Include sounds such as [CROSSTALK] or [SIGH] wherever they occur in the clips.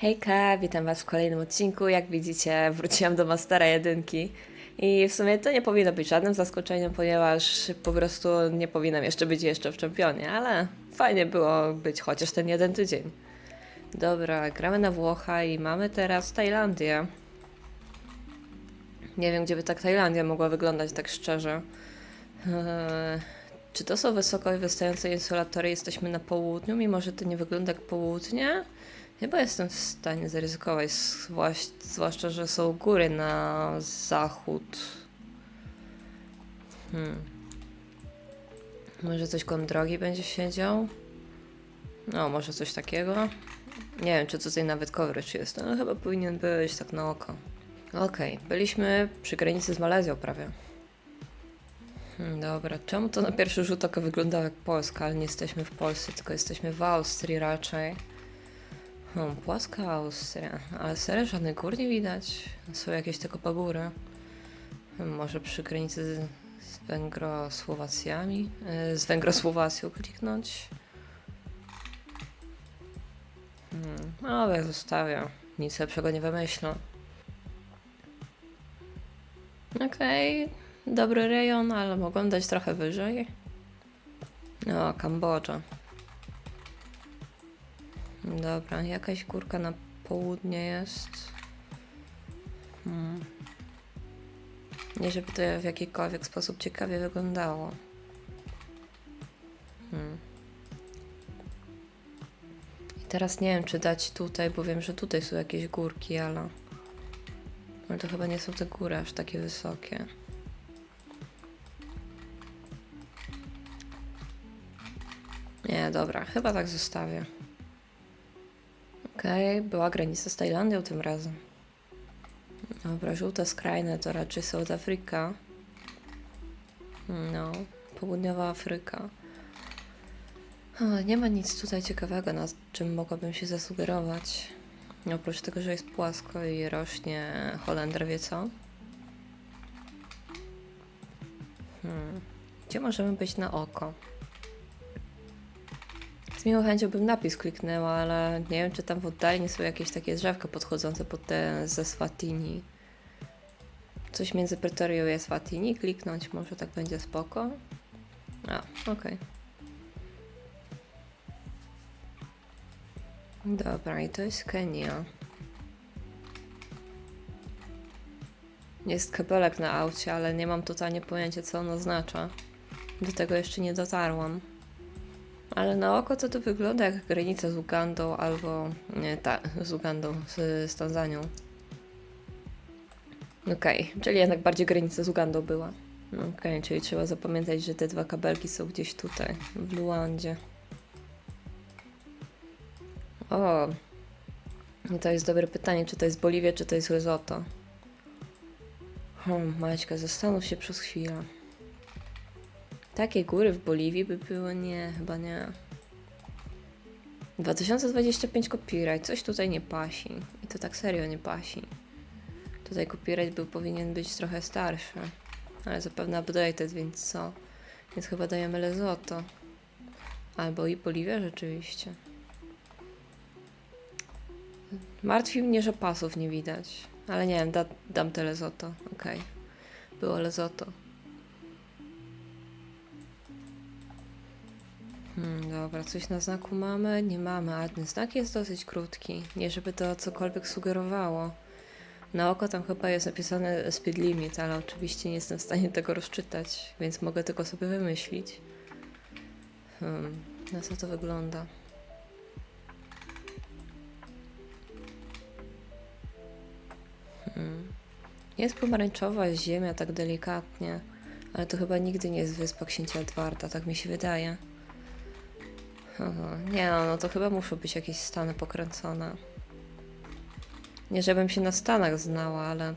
Hejka, witam Was w kolejnym odcinku. Jak widzicie, wróciłam do Mastera 1 i w sumie to nie powinno być żadnym zaskoczeniem, ponieważ po prostu nie powinnam jeszcze być jeszcze w czempionie, ale fajnie było być chociaż ten jeden tydzień. Dobra, gramy na Włocha i mamy teraz Tajlandię. Nie wiem, gdzie by tak Tajlandia mogła wyglądać, tak szczerze. Eee, czy to są wysoko wystające insulatory? Jesteśmy na południu, mimo że to nie wygląda jak południe? Chyba jestem w stanie zaryzykować, zwłaszcza, że są góry na zachód. Hmm. Może coś koło drogi będzie siedział? No, może coś takiego. Nie wiem, czy tutaj nawet coverage jest, ale chyba powinien być tak na oko. Okej, byliśmy przy granicy z Malezją prawie. Hmm, dobra, czemu to na pierwszy rzut oka wyglądało jak Polska, ale nie jesteśmy w Polsce, tylko jesteśmy w Austrii raczej. Hmm, płaska Austria, ale serio żadnych gór nie widać. Są jakieś tylko pagóry. Może przy granicy z, Węgrosłowacjami? Yy, z Węgrosłowacją kliknąć? Hmm, no, ja zostawię. Nic lepszego nie wymyślę. Okej, dobry rejon, ale mogą dać trochę wyżej. No, Kambodża. Dobra, jakaś górka na południe jest. Hmm. Nie, żeby to w jakikolwiek sposób ciekawie wyglądało. Hmm. I teraz nie wiem, czy dać tutaj, bo wiem, że tutaj są jakieś górki, ale... Ale to chyba nie są te góry aż takie wysokie. Nie, dobra, chyba tak zostawię. Okej, była granica z Tajlandią tym razem. Dobra, żółte skrajne to raczej South Africa. No, południowa Afryka. Nie ma nic tutaj ciekawego, na czym mogłabym się zasugerować. Oprócz tego, że jest płasko i rośnie Holender, wie co? Hmm. Gdzie możemy być na oko? Miłą chęcią bym napis kliknęła, ale nie wiem, czy tam w oddali nie są jakieś takie drzewka podchodzące pod te ze Swatini. Coś między Pretorią i Swatini kliknąć, może tak będzie spoko. A, okej. Dobra, i to jest Kenia. Jest kabelek na aucie, ale nie mam totalnie pojęcia, co on oznacza. Do tego jeszcze nie dotarłam. Ale na oko to to wygląda jak granica z Ugandą albo... Nie, tak, z Ugandą, z, z Tanzanią. Okej, czyli jednak bardziej granica z Ugandą była. Okej, czyli trzeba zapamiętać, że te dwa kabelki są gdzieś tutaj, w Luandzie. O, to jest dobre pytanie, czy to jest Boliwia, czy to jest Lesotho. Hmm, Maćka, zastanów się przez chwilę. Takie góry w Boliwii by były? Nie, chyba nie. 2025 copyright, coś tutaj nie pasi. I to tak serio nie pasi. Tutaj copyright był powinien być trochę starszy. Ale zapewne updated, więc co? Więc chyba dajemy Lesotho. Albo i Boliwia rzeczywiście. Martwi mnie, że pasów nie widać. Ale nie wiem, da, dam te Lesotho. Okej. Było Lesotho. Hmm, dobra, coś na znaku mamy? Nie mamy, ale ten znak jest dosyć krótki. Nie, żeby to cokolwiek sugerowało. Na oko tam chyba jest napisane speed limit, ale oczywiście nie jestem w stanie [LAUGHS] tego rozczytać, więc mogę tylko sobie wymyślić. Hmm, na co to wygląda? Hmm. Jest pomarańczowa ziemia tak delikatnie, ale to chyba nigdy nie jest wyspa księcia Edwarda, tak mi się wydaje. Nie no, no to chyba muszą być jakieś stany pokręcone. Nie żebym się na Stanach znała, ale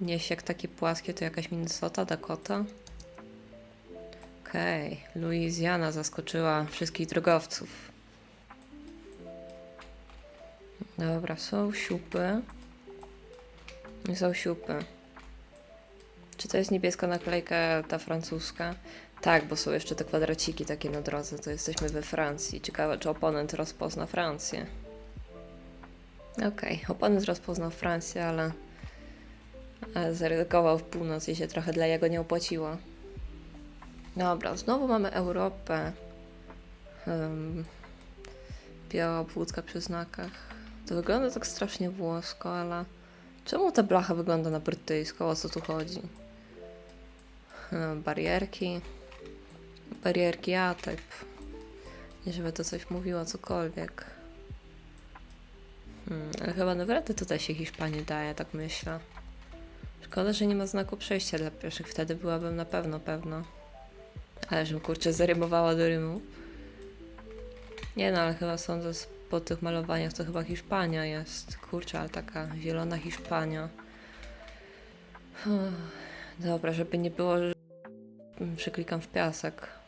nie jak takie płaskie to jakaś Minnesota, Dakota. Okej, okay. Louisiana zaskoczyła wszystkich drogowców. Dobra, są siupy. Są siupy. Czy to jest niebieska naklejka ta francuska? Tak, bo są jeszcze te kwadraciki takie na drodze, to jesteśmy we Francji. Ciekawe, czy oponent rozpozna Francję. Okej, oponent rozpoznał Francję, ale, zaryzykował w północ i się trochę dla jego nie opłaciło. Dobra, znowu mamy Europę. Um, biała obwódka przy znakach. To wygląda tak strasznie włosko, ale czemu ta blacha wygląda na brytyjską? O co tu chodzi? E, Barierki. Barierki A-typ. Nie żeby to coś mówiło, cokolwiek. Hmm, ale chyba naprawdę tutaj się Hiszpanii daje, tak myślę. Szkoda, że nie ma znaku przejścia dla pieszych, wtedy byłabym na pewno pewna. Ale żebym kurczę zarymowała do rymu. Nie no, ale chyba sądzę po tych malowaniach to chyba Hiszpania jest. Kurczę, ale taka zielona Hiszpania. Uff, Dobra, żeby nie było, że przeklikam w piasek.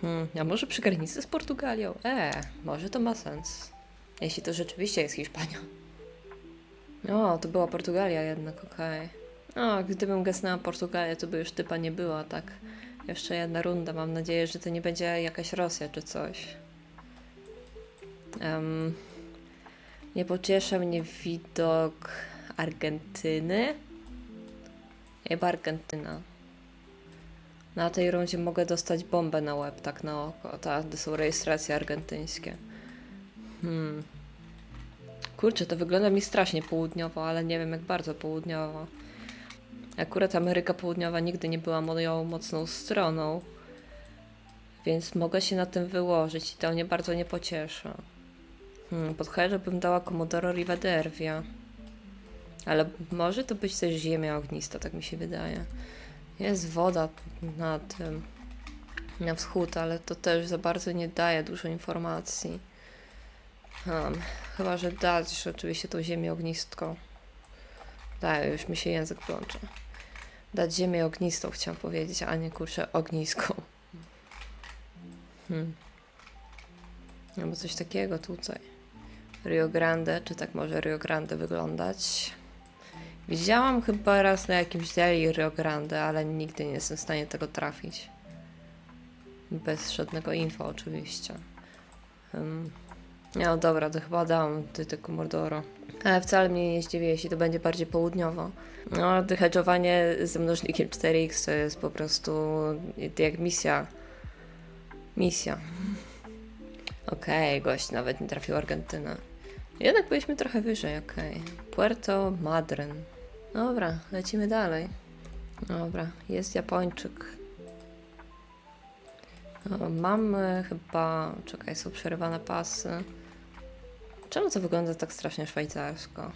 Hmm, a może przy granicy z Portugalią? E, może to ma sens. Jeśli to rzeczywiście jest Hiszpania. O, to była Portugalia jednak, okej. O, gdybym gasnęła Portugalię, to by już typa nie było, tak? Jeszcze jedna runda. Mam nadzieję, że to nie będzie jakaś Rosja czy coś. Em, nie pociesza mnie widok Argentyny. Chyba Argentyna. Na tej rundzie mogę dostać bombę na łeb, tak na oko. Tak, to są rejestracje argentyńskie. Hmm. Kurczę, to wygląda mi strasznie południowo, ale nie wiem jak bardzo południowo. Akurat Ameryka Południowa nigdy nie była moją mocną stroną, więc mogę się na tym wyłożyć i to mnie bardzo nie pociesza. Hmm, pod bym dała Commodoro Rivedervia. Ale może to być też ziemia ognista, tak mi się wydaje. Jest woda na tym, na wschód, ale to też za bardzo nie daje dużo informacji. Hmm, chyba, że dać oczywiście tą ziemię ognistką. Daje, już mi się język plącze. Dać ziemię ognistą chciałam powiedzieć, a nie kurczę ogniską. Hmm. Albo coś takiego tutaj. Rio Grande, czy tak może Rio Grande wyglądać? Widziałam chyba raz na jakimś daily Rio Grande, ale nigdy nie jestem w stanie tego trafić. Bez żadnego info oczywiście. Um, no dobra, to chyba dam ty tylko Mordoro. Ale wcale mnie nie zdziwi, jeśli to będzie bardziej południowo. No, hedżowanie ze mnożnikiem 4x to jest po prostu jak misja. Misja. Okej, gość nawet nie trafił Argentynę. Jednak byliśmy trochę wyżej, okej. Puerto Madryn. Dobra, lecimy dalej. Dobra, jest Japończyk. O, mamy chyba... Czekaj, są przerywane pasy. Czemu to wygląda tak strasznie szwajcarsko?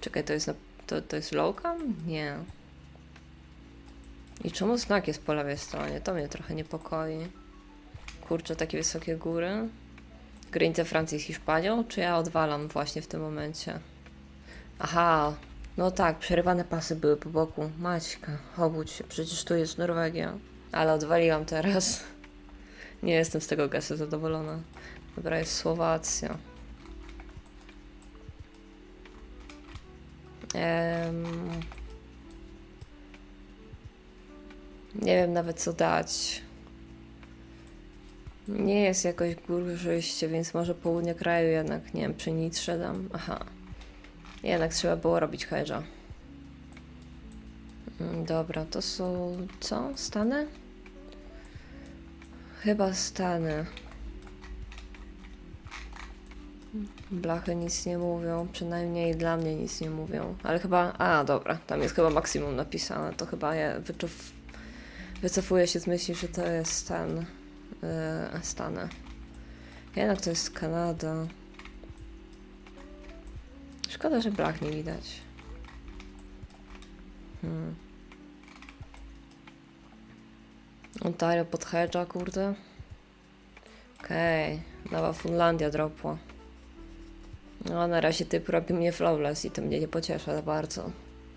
Czekaj, to jest, to, to jest locam? Nie. I czemu znak jest po lewej stronie? To mnie trochę niepokoi. Kurczę, takie wysokie góry. Granicę Francji z Hiszpanią? Czy ja odwalam właśnie w tym momencie? Aha, no tak, przerywane pasy były po boku. Maćka, obudź się, przecież tu jest Norwegia. Ale odwaliłam teraz. [LAUGHS] Nie jestem z tego gestu zadowolona. Dobra, jest Słowacja. Nie wiem nawet co dać. Nie jest jakoś górzyście, więc może południe kraju jednak, nie wiem, przy Nitrze dam. Aha. Jednak trzeba było robić hedża. Mm, Dobra, to są co? Stany? Chyba Stany. Blachy nic nie mówią, przynajmniej dla mnie nic nie mówią. Ale chyba. A, dobra, tam jest chyba maksimum napisane. To chyba ja wyczuf... wycofuję się z myśli, że to jest stan. Yy, Stany. Jednak to jest Kanada. Szkoda, że blach nie widać. Hmm. Ontario pod hedża, kurde. Okej, nowa Funlandia dropła. No, na razie typ robi mnie flawless i to mnie nie pociesza za bardzo.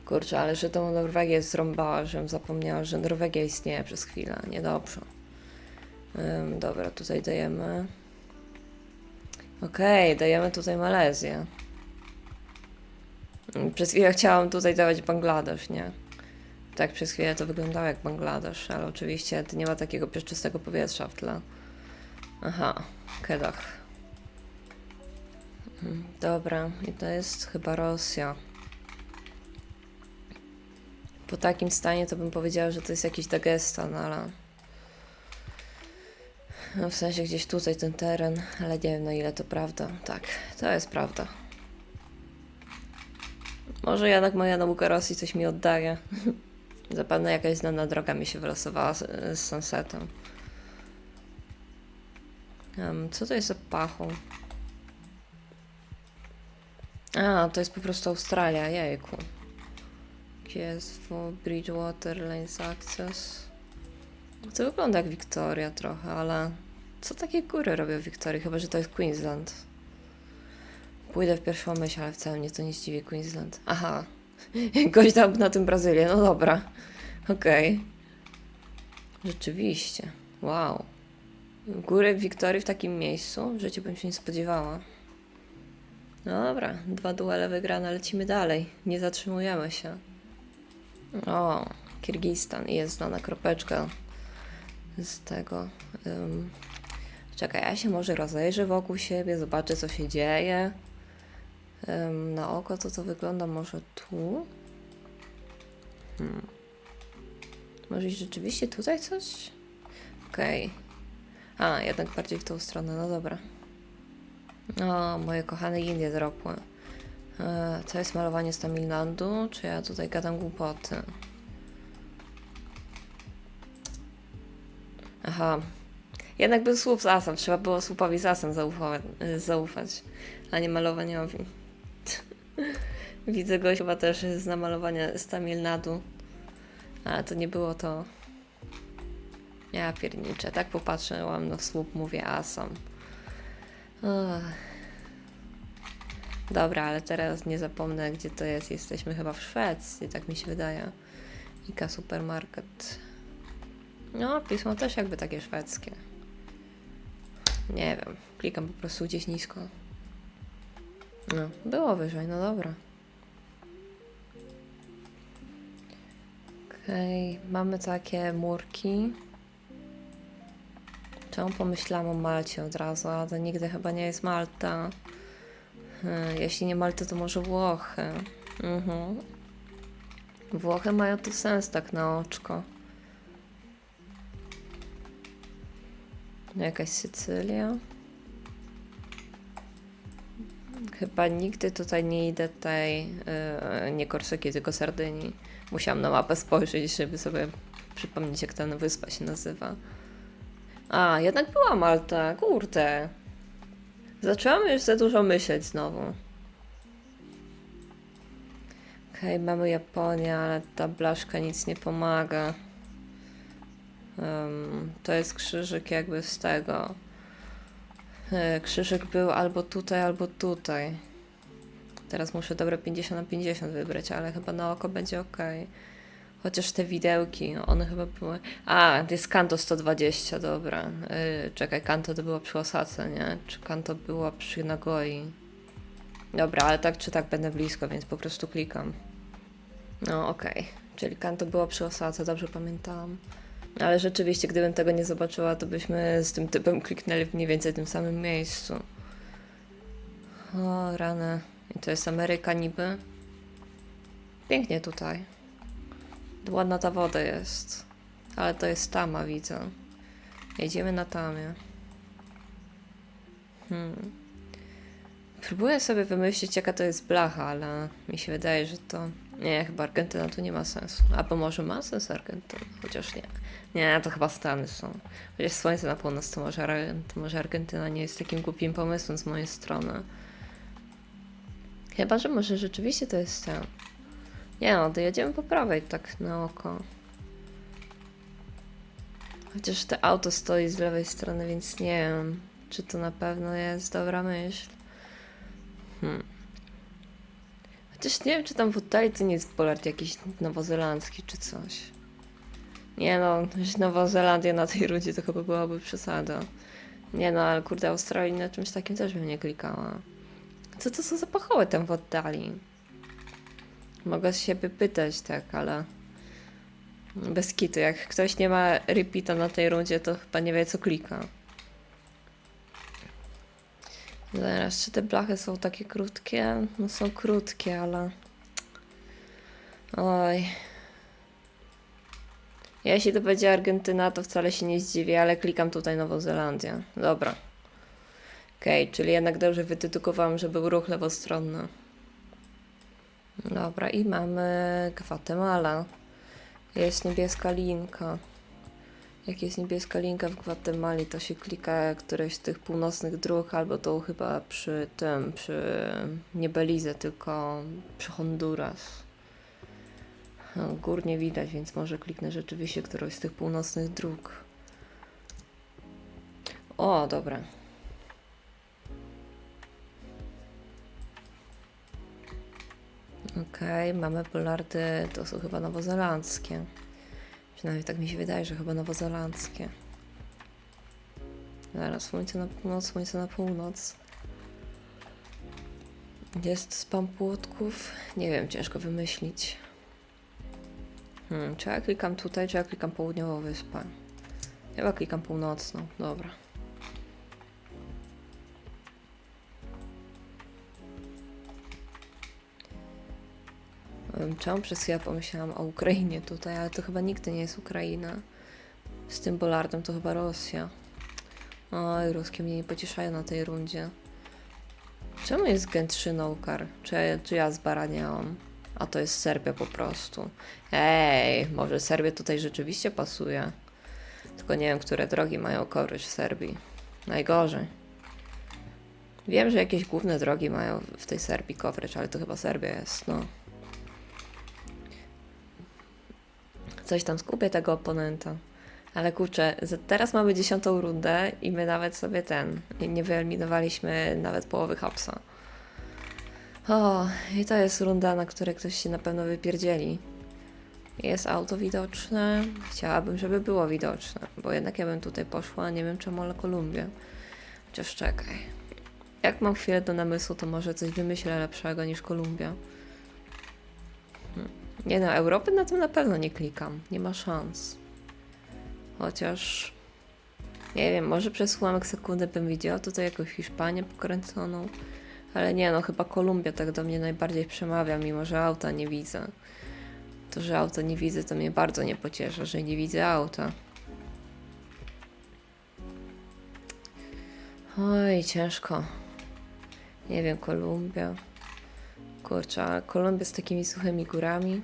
Kurczę, ale że tą Norwegię zrąbała, żebym zapomniała, że Norwegia istnieje przez chwilę. Niedobrze. Ym, dobra, tutaj dajemy. Okej, dajemy tutaj Malezję. Przez chwilę chciałam tutaj dawać Bangladesz, nie? Tak, przez chwilę to wyglądało jak Bangladesz, ale oczywiście nie ma takiego pieszczystego powietrza w tle. Aha, Kedach. Hmm, Dobra, i to jest chyba Rosja. Po takim stanie to bym powiedziała, że to jest jakiś Dagestan, ale... No w sensie gdzieś tutaj ten teren, ale nie wiem na ile to prawda. Tak, to jest prawda. Może jednak moja nauka Rosji coś mi oddaje. [LAUGHS] Zapewne jakaś znana droga mi się wylosowała z, z Sunsetem. Em, co to jest za pachą? A, to jest po prostu Australia, jejku. GSW, Bridgewater, Lanes Access. To wygląda jak Victoria trochę, ale co takie góry robią w Wiktorii? Chyba, że to jest Queensland. Pójdę w pierwszą myśl, ale wcale mnie to nie zdziwi Queensland. Aha, [LAUGHS] gość dał na tym Brazylię, no dobra. Okej. Rzeczywiście, wow. Góry Wiktorii w takim miejscu? W życiu bym się nie spodziewała. Dobra, dwa duele wygrane, lecimy dalej. Nie zatrzymujemy się. O, Kirgistan jest znana kropeczka z tego. ym. Czekaj, ja się może rozejrzę wokół siebie, zobaczę co się dzieje. Na oko to to wygląda może tu? Hmm. Może rzeczywiście tutaj coś? Okej. A, jednak bardziej w tą stronę, no dobra. O, moje kochane Indie dropły. E, to jest malowanie z Tamilnadu, czy ja tutaj gadam głupoty? Aha. Jednak był słup z asem. Trzeba było słupowi z asem zaufa- y, zaufać, a nie malowaniowi. Widzę go chyba też z namalowania z Tamilnadu. Ale to nie było to. Ja pierniczę. Tak popatrzyłam na słup, mówię asam. Ach. Dobra, ale teraz nie zapomnę, gdzie to jest. Jesteśmy chyba w Szwecji, tak mi się wydaje. Ika Supermarket. No, pismo też jakby takie szwedzkie. Nie wiem, klikam po prostu gdzieś nisko. No, było wyżej, no dobra. Okej, mamy takie murki. Czemu pomyślałam o Malcie od razu, a to nigdy chyba nie jest Malta. Hmm, Jeśli nie Malta, to może Włochy. Mhm. Włochy mają tu sens tak na oczko. Jakaś Sycylia. Chyba nigdy tutaj nie idę tej, yy, nie Korsyki, tylko Sardynii. Musiałam na mapę spojrzeć, żeby sobie przypomnieć, jak ta wyspa się nazywa. A, jednak była Malta, kurde. Zaczęłam już za dużo myśleć znowu. Okej, mamy Japonię, ale ta blaszka nic nie pomaga. Em, to jest krzyżyk jakby z tego. E, Krzyżyk był albo tutaj, albo tutaj. Teraz muszę dobre 50 na 50 wybrać, ale chyba na oko będzie ok. Chociaż te widełki, no one chyba były. A, to jest Kanto 120, dobra. Yy, czekaj, Kanto to było przy Osace, nie? Czy Kanto było przy Nagoi? Dobra, ale tak czy tak będę blisko, więc po prostu klikam. No, okej. Czyli Kanto było przy Osace, dobrze pamiętałam. Ale rzeczywiście, gdybym tego nie zobaczyła, to byśmy z tym typem kliknęli w mniej więcej tym samym miejscu. O, rany. I to jest Ameryka niby. Pięknie tutaj. Ładna ta woda jest. Ale to jest tama, widzę. Jedziemy na tamie. Hmm. Próbuję sobie wymyślić, jaka to jest blacha, ale mi się wydaje, że to. Nie, chyba Argentyna tu nie ma sensu. Albo może ma sens Argentyna, chociaż nie. Nie, to chyba Stany są. Chociaż słońce na północ, to może, to może Argentyna nie jest takim głupim pomysłem z mojej strony. Chyba, że może rzeczywiście to jest ten. Nie no, dojedziemy po prawej tak na oko. Chociaż to auto stoi z lewej strony, więc nie wiem, czy to na pewno jest dobra myśl. Hmm. Chociaż nie wiem, czy tam w oddali to nie jest polart jakiś nowozelandzki czy coś. Nie no, Nowa Zelandia na tej rundzie to chyba byłaby przesada. Nie no, ale kurde, Australii na czymś takim też bym nie klikała. Co to są za pachoły tam w oddali? Mogę się pytać, tak, ale bez kitu. Jak ktoś nie ma repeata na tej rundzie, to chyba nie wie, co klika. Zaraz, czy te blachy są takie krótkie? No są krótkie, ale... Oj. Jeśli to będzie Argentyna, to wcale się nie zdziwię, ale klikam tutaj Nową Zelandię. Dobra. Okej, czyli jednak dobrze wytytukowałam, że był ruch lewostronny. Dobra, i mamy Gwatemala. Jest niebieska linka. Jak jest niebieska linka w Gwatemali, to się klika któreś z tych północnych dróg, albo to chyba przy tym, przy nie Belize, tylko przy Honduras. No, Gór nie widać, więc może kliknę rzeczywiście którąś z tych północnych dróg. O, dobra. Okej, mamy polardy, to są chyba nowozelandzkie. Przynajmniej tak mi się wydaje, że chyba nowozelandzkie. Zaraz, słońce na północ, słońce na północ. Jest spam płotków? Nie wiem, ciężko wymyślić. Hmm, czy ja klikam tutaj, czy ja klikam południową wyspę? Chyba klikam północną, dobra. Em, Czemu przez chwilę pomyślałam o Ukrainie tutaj, ale to chyba nigdy nie jest Ukraina. Z tym Bolardem to chyba Rosja. Oj, Ruskie mnie nie pocieszają na tej rundzie. Czemu jest Gen 3 Noukar? Czy, czy ja zbaraniałam? A to jest Serbia po prostu. Ej, może Serbia tutaj rzeczywiście pasuje. Tylko nie wiem, które drogi mają coverage w Serbii. Najgorzej. Wiem, że jakieś główne drogi mają w tej Serbii coverage, ale to chyba Serbia jest, no. Coś tam skupię tego oponenta. Ale kurczę, teraz mamy dziesiątą rundę i my nawet sobie ten, nie wyeliminowaliśmy nawet połowy hapsa. O, i to jest runda, na której ktoś się na pewno wypierdzieli. Jest auto widoczne. Chciałabym, żeby było widoczne, bo jednak ja bym tutaj poszła, nie wiem czemu, ale Kolumbię. Chociaż czekaj. Jak mam chwilę do namysłu, to może coś wymyślę lepszego niż Kolumbia. Hmm. Nie no, Europy na tym na pewno nie klikam. Nie ma szans. Chociaż... Nie wiem, może przez ułamek sekundy bym widziała tutaj jakąś Hiszpanię pokręconą. Ale nie no, chyba Kolumbia tak do mnie najbardziej przemawia, mimo że auta nie widzę. To, że auta nie widzę, to mnie bardzo nie pociesza, że nie widzę auta. Oj, ciężko. Nie wiem, Kolumbia. Kurczę, ale Kolumbia z takimi suchymi górami.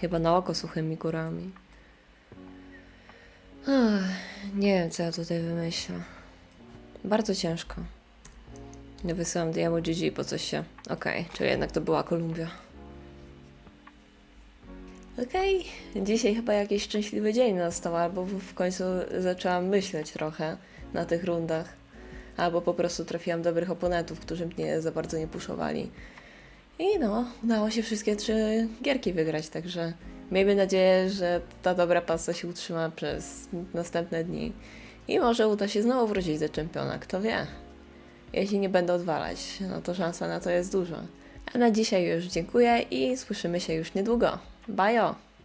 Chyba na oko suchymi górami. Ach, nie wiem, co ja tutaj wymyślę. Bardzo ciężko. Nie wysyłam Diamo GG, bo coś się... Okej, czyli jednak to była Kolumbia. Okej, dzisiaj chyba jakiś szczęśliwy dzień nastał, albo w końcu zaczęłam myśleć trochę na tych rundach. Albo po prostu trafiłam dobrych oponentów, którzy mnie za bardzo nie puszowali. I no, udało się wszystkie trzy gierki wygrać, także miejmy nadzieję, że ta dobra pasa się utrzyma przez następne dni. I może uda się znowu wrócić do czempiona, kto wie. Jeśli nie będę odwalać, no to szansa na to jest duża. A na dzisiaj już dziękuję i słyszymy się już niedługo. Bajo!